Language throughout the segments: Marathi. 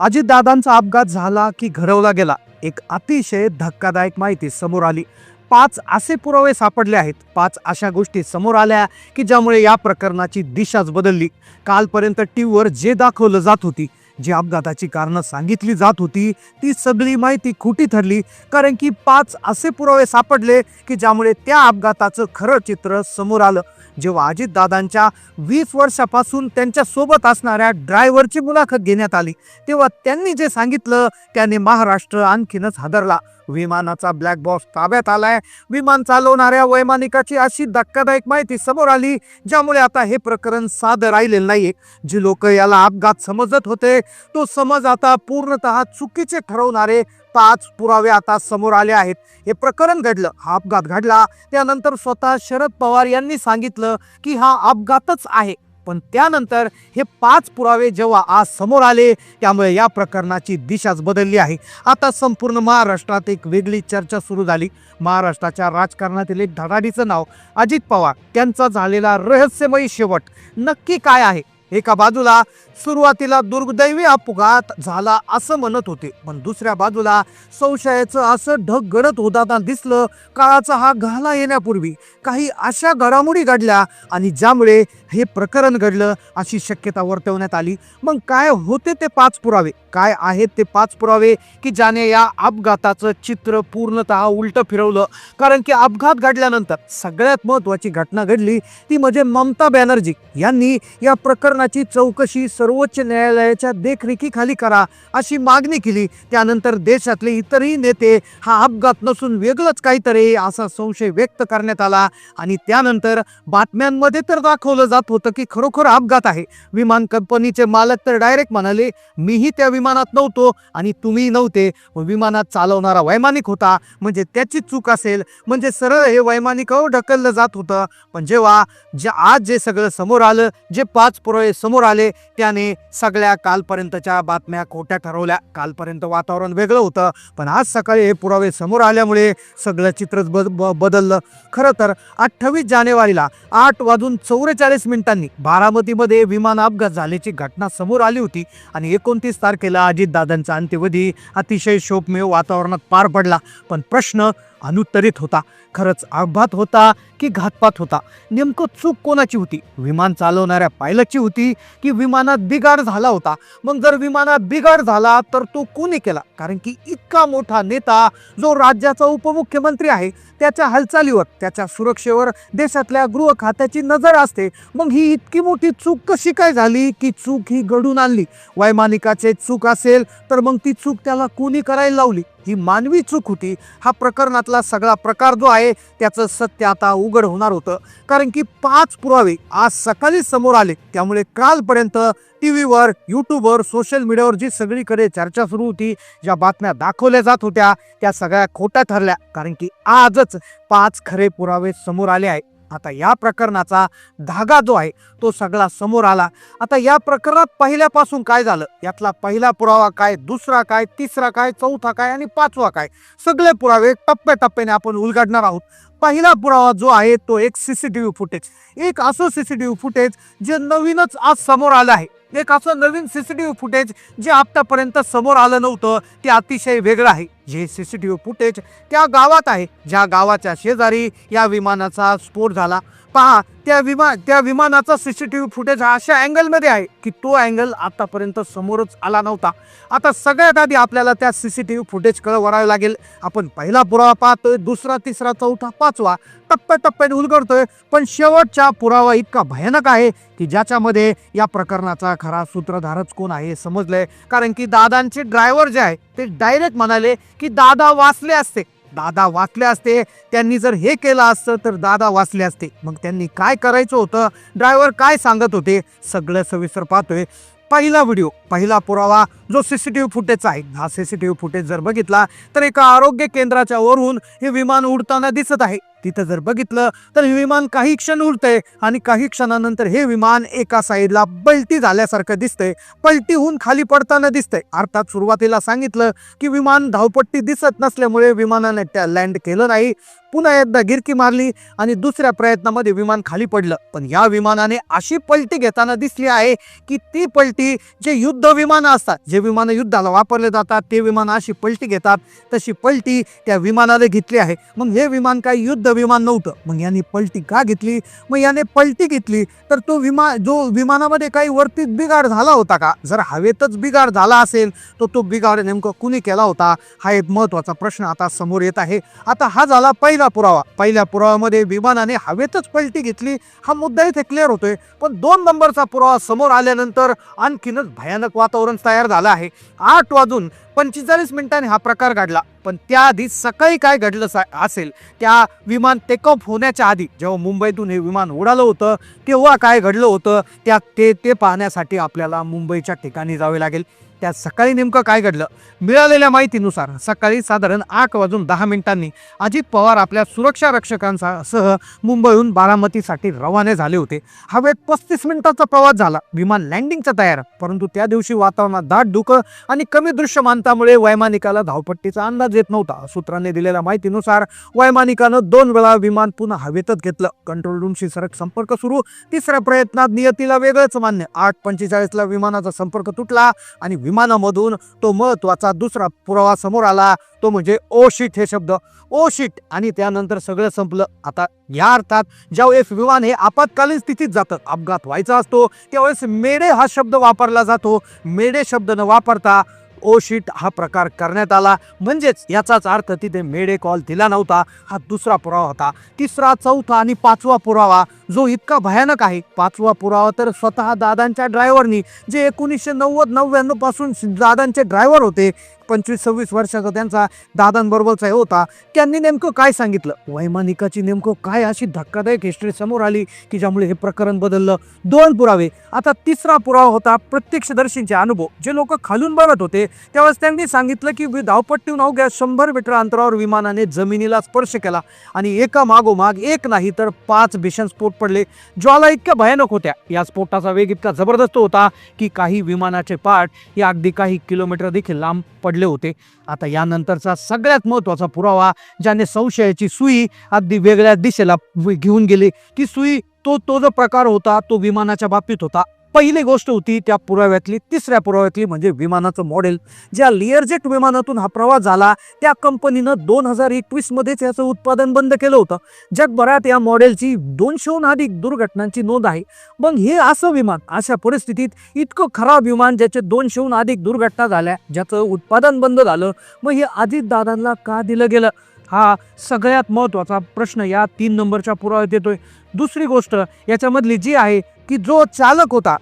अजितदादांचा अपघात झाला की घडवला गेला. एक अतिशय धक्कादायक माहिती समोर आली. पाच असे पुरावे सापडले आहेत. पाच अशा गोष्टी समोर आल्या की ज्यामुळे या प्रकरणाची दिशाच बदलली. कालपर्यंत टीव्हीवर जे दाखवलं जात होती जी अपघाताची कारणं सांगितली जात होती ती सगळी माहिती खोटी ठरली. कारण की पाच असे पुरावे सापडले की ज्यामुळे त्या अपघाताचं खरं चित्र समोर आलं. जेव्हा अजितदादांच्या वीस वर्षापासून त्यांच्यासोबत असणाऱ्या ड्रायव्हरची मुलाखत घेण्यात आली तेव्हा त्यांनी जे सांगितलं त्याने महाराष्ट्र आणखीनच हादरला. विमानाचा ब्लॅक बॉक्स ताब्यात आलाय. विमान चालवणाऱ्या वैमानिकाची अशी धक्कादायक माहिती समोर आली ज्यामुळे आता हे प्रकरण साधं राहिलेलं नाहीये. जे लोक याला अपघात समजत होते तो समज आता पूर्णतः चुकीचे ठरवणारे पाच पुरावे आता समोर आले आहेत. हे प्रकरण घडलं हा अपघात घडला. त्यानंतर स्वतः शरद पवार यांनी सांगितलं की हा अपघातच आहे. पण त्यानंतर हे पाच पुरावे जेव्हा आज समोर आले त्यामुळे या प्रकरणाची दिशाच बदलली आहे. आता संपूर्ण महाराष्ट्रात एक वेगळी चर्चा सुरू झाली. महाराष्ट्राच्या राजकारणातील एक धडाडीचं नाव अजित पवार. त्यांचा झालेला रहस्यमयी शेवट नक्की काय आहे? एका बाजूला सुरुवातीला दुर्दैवी अपघात झाला असं म्हणत होते. पण दुसऱ्या बाजूला संशयाचं असं ढग गडत होताना दिसलं काळाचा हा घाला येण्यापूर्वी. काही अशा घडामोडी घडल्या आणि ज्यामुळे हे प्रकरण घडलं अशी शक्यता वर्तवण्यात आली. मग काय होते ते पाच पुरावे? काय आहेत ते पाच पुरावे की ज्याने या अपघाताचं चित्र पूर्णतः उलटं फिरवलं. कारण की अपघात घडल्यानंतर सगळ्यात महत्त्वाची घटना घडली ती म्हणजे ममता बॅनर्जी. यांनी या प्रकरणाची चौकशी सर्वोच्च न्यायालयाच्या देखरेखीखाली करा अशी मागणी केली. त्यानंतर देशातले इतरही नेते हा अपघात नसून वेगळंच काहीतरी असा संशय व्यक्त करण्यात आला. आणि त्यानंतर बातम्यांमध्ये तर दाखवलं जात होतं की खरोखर अपघात आहे. विमान कंपनीचे मालक तर डायरेक्ट म्हणाले मीही त्या विमानात नव्हतो आणि तुम्ही नव्हते. व विमानात चालवणारा वैमानिक होता. म्हणजे त्याची चूक असेल. म्हणजे सरळ हे वैमानिकावर ढकललं जात होतं. पण जेव्हा जे आज जे सगळं समोर आलं जे पाच पुरावे समोर आले त्याने सगळ्या कालपर्यंतच्या बातम्या खोट्या ठरवल्या. कालपर्यंत वातावरण वेगळं होतं. पण आज सकाळी हे पुरावे समोर आल्यामुळे सगळं चित्रच बद ब- बदललं. खरं तर अठ्ठावीस जानेवारीला आठ वाजून चौवेचाळीस मिनिटांनी बारामतीमध्ये विमान अपघात झाल्याची घटना समोर आली होती आणि एकोणतीस तारखेला अजितदादांचा अंत्यविधी अतिशय शोकमेव वातावरणात पार पडला. पण प्रश्न अनुत्तरित होता. खरंच अपघात होता की घातपात होता. नेमकं चूक कोणाची होती? विमान चालवणाऱ्या पायलटची होती की विमानात बिघाड झाला होता? मग जर विमानात बिघाड झाला तर तो कोणी केला? कारण की इतका मोठा नेता जो राज्याचा उपमुख्यमंत्री आहे त्याच्या हालचालीवर त्याच्या सुरक्षेवर देशातल्या गृह खात्याची नजर असते. मग ही इतकी मोठी चूक कशी काय झाली की चूक ही घडून आणली? वैमानिकाचे चूक असेल तर मग ती चूक त्याला कोणी करायला लावली? ही मानवी चूक होती. हा प्रकरणातला सगळा प्रकार जो आहे त्याचं सत्य आता उघड होणार होतं. कारण की पाच पुरावे आज सकाळी समोर आले. त्यामुळे कालपर्यंत टी व्हीवर यूट्यूबवर सोशल मीडियावर जी सगळीकडे चर्चा सुरू होती ज्या बातम्या दाखवल्या जात होत्या त्या सगळ्या खोट्या ठरल्या. कारण की आजच पाच खरे पुरावे समोर आले आहे आता या प्रकरणाचा धागा जो आहे तो सगळा समोर आला. आता या प्रकरणात पहिल्यापासून काय झालं? यातला पहिला पुरावा काय दुसरा काय तिसरा काय चौथा काय आणि पाचवा काय? सगळे पुरावे टप्प्याटप्प्याने आपण उलगडणार आहोत. पहिला पुरावा जो आहे तो एक सीसीटीव्ही फुटेज एक असं सीसीटीव्ही फुटेज जे नवीनच आज समोर आलं आहे. एक असं नवीन सीसीटीव्ही फुटेज जे आतापर्यंत समोर आलं नव्हतं ते अतिशय वेगळं आहे. जे C C T V footage त्या गावात आहे ज्या गावाच्या शेजारी या विमानाचा स्फोट झाला. पहा त्या विमा त्या विमानाचा C C T V footage हा अशा अँगलमध्ये आहे की तो अँगल आतापर्यंत समोरच आला नव्हता. आता सगळ्यात आधी आपल्याला त्या C C T V footage वरावे लागेल. आपण पहिला पुरावा पाहतोय दुसरा तिसरा चौथा पाचवा. टप्प्याटप्प्याने उलगडतोय पण शेवटचा पुरावा इतका भयानक आहे की ज्याच्यामध्ये या प्रकरणाचा खरा सूत्रधारच कोण आहे समजलंय. कारण की दादांचे ड्रायव्हर जे आहे ते डायरेक्ट म्हणाले की दादा वाचले असते. दादा वाचले असते त्यांनी जर हे केलं असतं तर दादा वाचले असते. मग त्यांनी काय करायचं होतं? ड्रायव्हर काय सांगत होते? सगळं सविस्तर पाहतोय. पहिला व्हिडिओ पहिला पुरावा जो सी सी टी व्ही फुटेजचा आहे. हा C C T V footage जर बघितला तर एका आरोग्य केंद्राच्या वरून हे विमान उडताना दिसत आहे. तिथं जर बघितलं तर हे विमान काही क्षण उरतंय आणि काही क्षणानंतर हे विमान एका साईडला पलटी झाल्यासारखं दिसतंय. पलटी होऊन खाली पडताना दिसतंय. अर्थात सुरुवातीला सांगितलं की विमान धावपट्टी दिसत नसल्यामुळे विमानाने त्या लँड केलं नाही. पुन्हा एकदा गिरकी मारली आणि दुसऱ्या प्रयत्नामध्ये विमान खाली पडलं. पण या विमानाने अशी पलटी घेताना दिसली आहे की ती पलटी जे युद्ध विमानं असतात जे विमानं युद्धाला वापरले जातात ते विमानं अशी पलटी घेतात तशी पलटी त्या विमानाला घेतली आहे. मग हे विमान काही युद्ध विमान नव्हतं. मग याने पलटी का घेतली? मग याने पलटी घेतली तर तो विमान जो विमानामध्ये काही वरतीच बिघाड झाला होता का? जर हवेतच बिघाड झाला असेल तर तो बिघाड नेमकं कुणी केला होता? हा एक महत्त्वाचा प्रश्न आता समोर येत आहे. आता हा झाला पहिला पुरावा. पहिल्या पुराव्यामध्ये विमानाने हवेतच पलटी घेतली. हा मुद्दा इथे क्लिअर होतोय. पण दोन नंबरचा पुरावा समोर आल्यानंतर आणखीनच भयानक वातावरण तयार झालं आहे. आठ वाजून पंचेचाळीस मिनिटांनी हा प्रकार घडला. पण त्याआधी सकाळी काय घडलं असेल त्या विमान टेकऑफ होण्याच्या आधी जेव्हा मुंबईतून हे विमान उडालं होतं तेव्हा काय घडलं होतं त्या ते ते पाहण्यासाठी आपल्याला मुंबईच्या ठिकाणी जावे लागेल. त्या सकाळी नेमकं काय घडलं? मिळालेल्या माहितीनुसार सकाळी साधारण आठ वाजून दहा मिनिटांनी अजित पवार आपल्या सुरक्षा रक्षकांचा सह मुंबईहून बारामतीसाठी रवाने झाले होते. हवेत पस्तीस मिनिटाचा प्रवास झाला. विमान लँडिंगचा तयार परंतु त्या दिवशी वातावरणात दाट धुकं आणि कमी दृश्यमानतामुळे वैमानिकाला धावपट्टीचा अंदाज येत नव्हता. सूत्रांनी दिलेल्या माहितीनुसार वैमानिकानं दोन वेळा विमान पुन्हा हवेतच घेतलं. कंट्रोल रूमशी सरक संपर्क सुरू. तिसऱ्या प्रयत्नात नियतीला वेगळंच मान्य. आठ पंचेचाळीसला विमानाचा संपर्क तुटला आणि विमानामधून तो महत्त्वाचा दुसरा पुरावा समोर आला. तो म्हणजे ओशिट हे शब्द. ओशिट आणि त्यानंतर सगळं संपलं. आता या अर्थात ज्यावेळेस विमान हे आपत्कालीन स्थितीत जातं अपघात व्हायचा असतो त्यावेळेस मेडे हा शब्द वापरला जातो. मेडे शब्द न वापरता ओ शीट हा प्रकार करण्यात आला. म्हणजेच याचाच अर्थ तिथे मेडे कॉल दिला नव्हता. हा दुसरा पुरावा होता. तिसरा चौथा आणि पाचवा पुरावा जो इतका भयानक आहे. पाचवा पुरावा तर स्वतः दादांच्या ड्रायव्हरनी जे एकोणीसशे नव्वद नव्याण्णवपासून दादांचे ड्रायव्हर होते. पंचवीस सव्वीस वर्षाचा त्यांचा दादांबरोबरचा हे होता. त्यांनी नेमकं काय सांगितलं? वैमानिकाची नेमकं काय अशी धक्कादायक हिस्ट्री समोर आली की ज्यामुळे हे प्रकरण बदललं? दोन पुरावे. आता तिसरा पुरावा होता प्रत्यक्षदर्शींचे अनुभव. जे लोक खालून बघत होते त्यावेळेस त्यांनी सांगितलं की धावपट्टी धावपट्टीहून अवघ्या शंभर मीटर अंतरावर विमानाने जमिनीला स्पर्श केला. आणि एका मागोमाग एक नाही तर पाच भीषण स्फोट पडले ज्वाला इतक्या भयानक होत्या. या स्फोटाचा वेग इतका जबरदस्त होता की काही विमानाचे पार्ट हे अगदी काही किलोमीटर देखील लांब पडले होते. आता यानंतरचा सगळ्यात महत्त्वाचा पुरावा ज्याने संशयाची सुई अगदी वेगळ्या दिशेला घेऊन गेली. ती सुई तो तो जो प्रकार होता तो विमानाच्या बाबतीत होता. पहिली गोष्ट होती त्या पुराव्यातली तिसऱ्या पुराव्यातली म्हणजे विमानाचं मॉडेल ज्या लिअरजेट विमानातून हा प्रवास झाला त्या कंपनीनं दोन हजार एकवीसमध्येच याचं उत्पादन बंद केलं होतं. जगभरात या मॉडेलची दोनशेहून अधिक दुर्घटनांची नोंद आहे. मग हे असं विमान अशा परिस्थितीत इतकं खराब विमान ज्याचे दोनशेहून अधिक दुर्घटना झाल्या ज्याचं उत्पादन बंद झालं मग हे अजित दादांना का दिलं गेलं? हा सगळ्यात महत्त्वाचा प्रश्न या तीन नंबरच्या पुराव्यात येतोय. दुसरी गोष्ट याच्यामधली जी आहे की जो चालक होता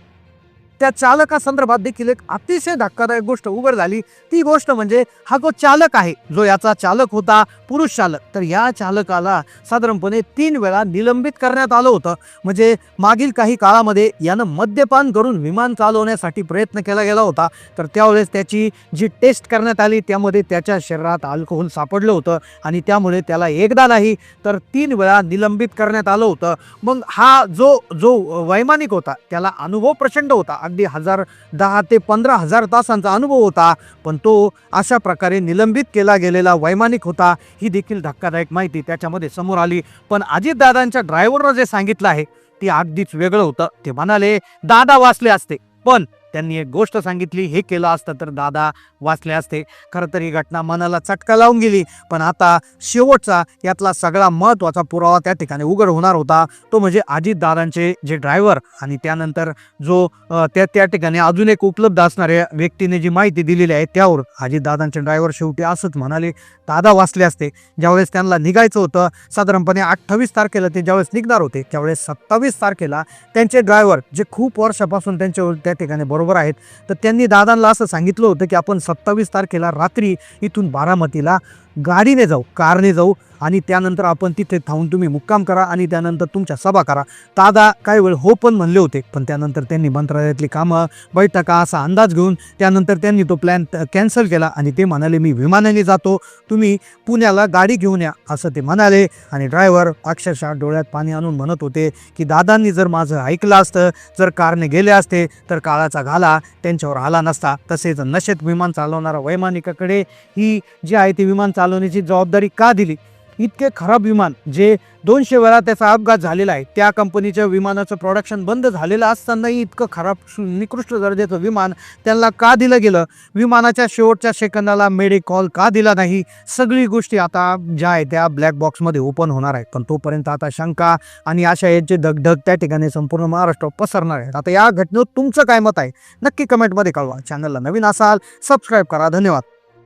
त्या चालकासंदर्भात देखील एक अतिशय धक्कादायक गोष्ट उघड झाली. ती गोष्ट म्हणजे हा जो चालक आहे जो याचा चालक होता पुरुष चालक. तर या चालकाला साधारणपणे तीन वेळा निलंबित करण्यात आलं होतं. म्हणजे मागील काही काळामध्ये यानं मद्यपान करून विमान चालवण्यासाठी प्रयत्न केला गेला होता. तर त्यावेळेस त्याची जी टेस्ट करण्यात आली त्यामध्ये त्याच्या शरीरात अल्कोहोल सापडलं होतं आणि त्यामुळे त्याला एकदा नाही तर तीन वेळा निलंबित करण्यात आलं होतं. मग हा जो जो वैमानिक होता त्याला अनुभव प्रचंड होता. अगदी हजार दहा ते पंधरा हजार तासांचा अनुभव होता पण तो अशा प्रकारे निलंबित केला गेलेला वैमानिक होता ही देखील धक्कादायक माहिती त्याच्यामध्ये समोर आली. पण अजितदादांच्या ड्रायव्हरनं जे सांगितलं आहे ते अगदीच वेगळं होतं. ते म्हणाले दादा वाचले असते. पण त्यांनी एक गोष्ट सांगितली हे केलं असतं तर दादा वाचले असते. खरं तर ही घटना मनाला चटका लावून गेली. पण आता शेवटचा यातला सगळा महत्त्वाचा पुरावा त्या ठिकाणी उघड होणार होता. तो म्हणजे अजितदादांचे जे ड्रायव्हर आणि त्यानंतर जो त्या त्या ठिकाणी अजून एक उपलब्ध असणाऱ्या व्यक्तीने जी माहिती दिलेली आहे त्यावर अजितदादांचे ड्रायव्हर शेवटी असंच म्हणाले दादा वाचले असते. ज्यावेळेस त्यांना निघायचं होतं साधारणपणे अठ्ठावीस तारखेला ते ज्यावेळेस निघणार होते त्यावेळेस सत्तावीस तारखेला त्यांचे ड्रायव्हर जे खूप वर्षापासून त्यांच्या त्या ठिकाणी बरोबर आहेत तर त्यांनी दादांना असं सांगितलं होतं की आपण सत्तावीस तारखेला रात्री इथून बारामतीला गाडीने जाऊ कारने जाऊ आणि त्यानंतर आपण तिथे थांबून तुम्ही मुक्काम करा आणि त्यानंतर तुमच्या सभा करा. दादा काही वेळ हो पण म्हणले होते पण त्यानंतर त्यांनी मंत्रालयातली कामं बैठका असा अंदाज घेऊन त्यानंतर त्यांनी तो प्लॅन कॅन्सल केला आणि ते म्हणाले मी विमानाने जातो तुम्ही पुण्याला गाडी घेऊन या असं ते म्हणाले. आणि ड्रायव्हर अक्षरशः डोळ्यात पाणी आणून म्हणत होते की दादांनी जर माझं ऐकलं असतं जर कारने गेले असते तर काळाचा घाला त्यांच्यावर आला नसता. तसेच नशेत विमान चालवणारा वैमानिकाकडे ही जी आहे ती विमान चाल चालवण्याची जबाबदारी का दिली? इतके खराब विमान जे दोनशे वेळा त्याचा अपघात झालेला आहे त्या कंपनीच्या विमानाचं प्रोडक्शन बंद झालेलं असतानाही इतकं खराब निकृष्ट दर्जाचं विमान त्यांना का दिलं गेलं? विमानाच्या शेवटच्या सेकंदाला मेडिकॉल का दिला नाही? सगळी गोष्टी आता ज्या आहे त्या ब्लॅक बॉक्समध्ये ओपन होणार आहेत. पण तोपर्यंत आता शंका आणि अशा याचे धगधग त्या ठिकाणी संपूर्ण महाराष्ट्र पसरणार आहेत. आता या घटनेवर तुमचं काय मत आहे? नक्की कमेंटमध्ये कळवा. चॅनलला नवीन असाल सबस्क्राईब करा. धन्यवाद.